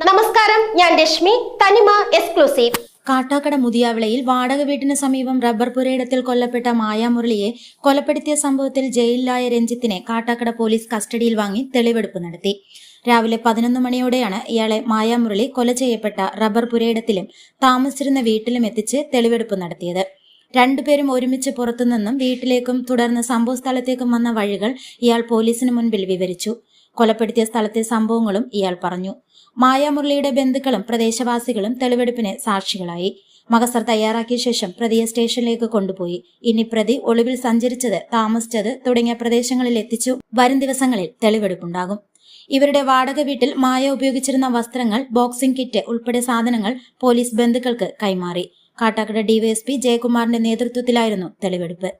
നമസ്കാരം ഞാൻ രശ്മി തനിമ എക്സ്ക്ലൂസീവ് കാട്ടാക്കട മുതിയാവിളയിൽ വാടക വീട്ടിന് സമീപം റബ്ബർ പുരയിടത്തിൽ കൊല്ലപ്പെട്ട മായാമുരളിയെ കൊലപ്പെടുത്തിയ സംഭവത്തിൽ ജയിലിലായ രഞ്ജിത്തിനെ കാട്ടാക്കട പോലീസ് കസ്റ്റഡിയിൽ വാങ്ങി തെളിവെടുപ്പ് നടത്തി. രാവിലെ പതിനൊന്ന് മണിയോടെയാണ് ഇയാളെ മായാമുരളി കൊല ചെയ്യപ്പെട്ട റബ്ബർ പുരയിടത്തിലും താമസിച്ചിരുന്ന വീട്ടിലും എത്തിച്ച് തെളിവെടുപ്പ് നടത്തിയത്. രണ്ടുപേരും ഒരുമിച്ച് പുറത്തുനിന്നും വീട്ടിലേക്കും തുടർന്ന് സംഭവ സ്ഥലത്തേക്കും വന്ന വഴികൾ ഇയാൾ പോലീസിന് മുൻപിൽ വിവരിച്ചു. കൊലപ്പെടുത്തിയ സ്ഥലത്തെ സംഭവങ്ങളും ഇയാൾ പറഞ്ഞു. മായാമുരളിയുടെ ബന്ധുക്കളും പ്രദേശവാസികളും തെളിവെടുപ്പിന് സാക്ഷികളായി. മകസർ തയ്യാറാക്കിയ ശേഷം പ്രതിയെ സ്റ്റേഷനിലേക്ക് കൊണ്ടുപോയി. ഇനി പ്രതി ഒളിവിൽ സഞ്ചരിച്ചത് താമസിച്ചത് തുടങ്ങിയ പ്രദേശങ്ങളിൽ എത്തിച്ചു. വരും ദിവസങ്ങളിൽ തെളിവെടുപ്പുണ്ടാകും. ഇവരുടെ വാടക വീട്ടിൽ മായ ഉപയോഗിച്ചിരുന്ന വസ്ത്രങ്ങൾ ബോക്സിംഗ് കിറ്റ് ഉൾപ്പെടെ സാധനങ്ങൾ പോലീസ് ബന്ധുക്കൾക്ക് കൈമാറി. കാട്ടാക്കട ഡിവൈഎസ്പി ജയകുമാറിന്റെ നേതൃത്വത്തിലായിരുന്നു തെളിവെടുപ്പ്